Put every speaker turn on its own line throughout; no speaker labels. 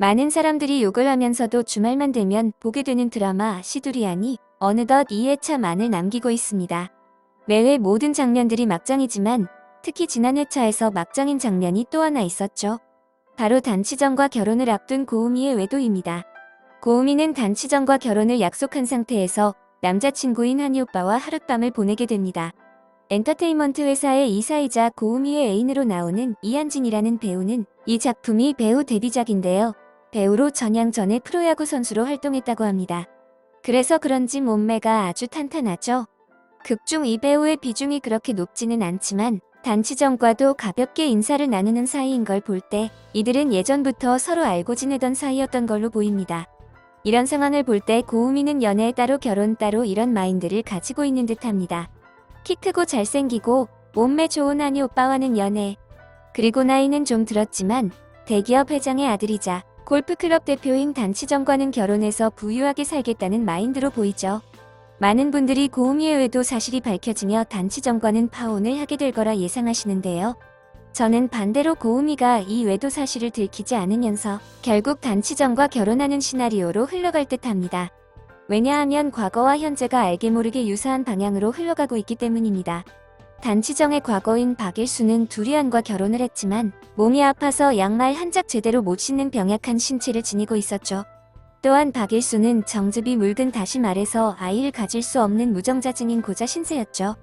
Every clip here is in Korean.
많은 사람들이 욕을 하면서도 주말만 되면 보게 되는 드라마 시두리안이 어느덧 2회차만을 남기고 있습니다. 매회 모든 장면들이 막장이지만 특히 지난 회차에서 막장인 장면이 또 하나 있었죠. 바로 단치정과 결혼을 앞둔 고우미의 외도입니다. 고우미는 단치정과 결혼을 약속한 상태에서 남자친구인 한이 오빠와 하룻밤을 보내게 됩니다. 엔터테인먼트 회사의 이사이자 고우미의 애인으로 나오는 이한진이라는 배우는 이 작품이 배우 데뷔작인데요. 배우로 전향 전에 프로야구 선수로 활동했다고 합니다. 그래서 그런지 몸매가 아주 탄탄하죠. 극중 이 배우의 비중이 그렇게 높지는 않지만 단치정과도 가볍게 인사를 나누는 사이인 걸 볼 때 이들은 예전부터 서로 알고 지내던 사이였던 걸로 보입니다. 이런 상황을 볼 때 고우미는 연애 따로 결혼 따로 이런 마인드를 가지고 있는 듯합니다. 키 크고 잘생기고 몸매 좋은 한이 오빠와는 연애. 그리고 나이는 좀 들었지만 대기업 회장의 아들이자 골프클럽 대표인 단치정과는 결혼해서 부유하게 살겠다는 마인드로 보이죠. 많은 분들이 외도 사실이 밝혀지며 단치정과는 파혼을 하게 될 거라 예상하시는데요. 저는 반대로 고우미가 이 외도 사실을 들키지 않으면서 결국 단치정과 결혼하는 시나리오로 흘러갈 듯합니다. 왜냐하면 과거와 현재가 알게 모르게 유사한 방향으로 흘러가고 있기 때문입니다. 단치정의 과거인 박일수는 두리안과 결혼을 했지만 몸이 아파서 양말 한 짝 제대로 못 신는 병약한 신체를 지니고 있었죠. 또한 박일수는 정즙이 묽은 다시 말해서 아이를 가질 수 없는 무정자증인 고자 신세였죠.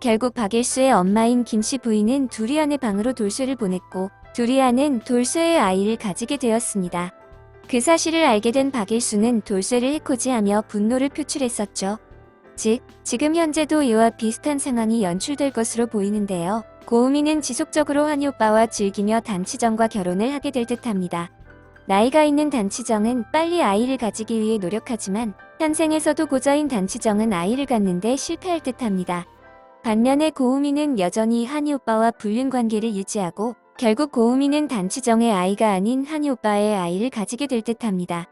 결국 박일수의 엄마인 김씨 부인은 두리안의 방으로 돌쇠를 보냈고 두리안은 돌쇠의 아이를 가지게 되었습니다. 그 사실을 알게 된 박일수는 돌쇠를 해코지하며 분노를 표출했었죠. 즉, 지금 현재도 이와 비슷한 상황이 연출될 것으로 보이는데요. 고우미는 지속적으로 한이 오빠와 즐기며 단치정과 결혼을 하게 될 듯합니다. 나이가 있는 단치정은 빨리 아이를 가지기 위해 노력하지만 현생에서도 고자인 단치정은 아이를 갖는데 실패할 듯합니다. 반면에 고우미는 여전히 한이 오빠와 불륜 관계를 유지하고 결국 고우미는 단치정의 아이가 아닌 한이 오빠의 아이를 가지게 될 듯합니다.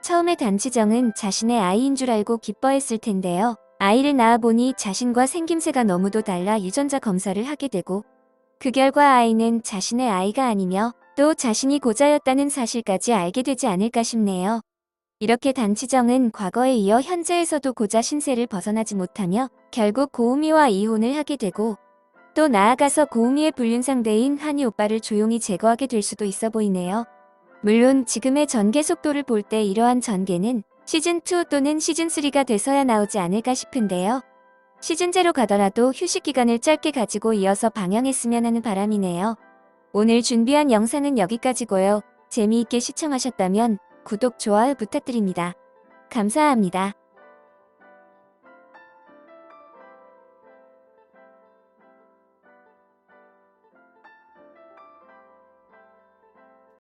처음에 단치정은 자신의 아이인 줄 알고 기뻐했을 텐데요. 아이를 낳아보니 자신과 생김새가 너무도 달라 유전자 검사를 하게 되고 그 결과 아이는 자신의 아이가 아니며 또 자신이 고자였다는 사실까지 알게 되지 않을까 싶네요. 이렇게 단치정은 과거에 이어 현재에서도 고자 신세를 벗어나지 못하며 결국 고우미와 이혼을 하게 되고 또 나아가서 고우미의 불륜 상대인 한이 오빠를 조용히 제거하게 될 수도 있어 보이네요. 물론 지금의 전개 속도를 볼 때 이러한 전개는 시즌2 또는 시즌3가 돼서야 나오지 않을까 싶은데요. 시즌제로 가더라도 휴식 기간을 짧게 가지고 이어서 방영했으면 하는 바람이네요. 오늘 준비한 영상은 여기까지고요. 재미있게 시청하셨다면 구독, 좋아요 부탁드립니다. 감사합니다.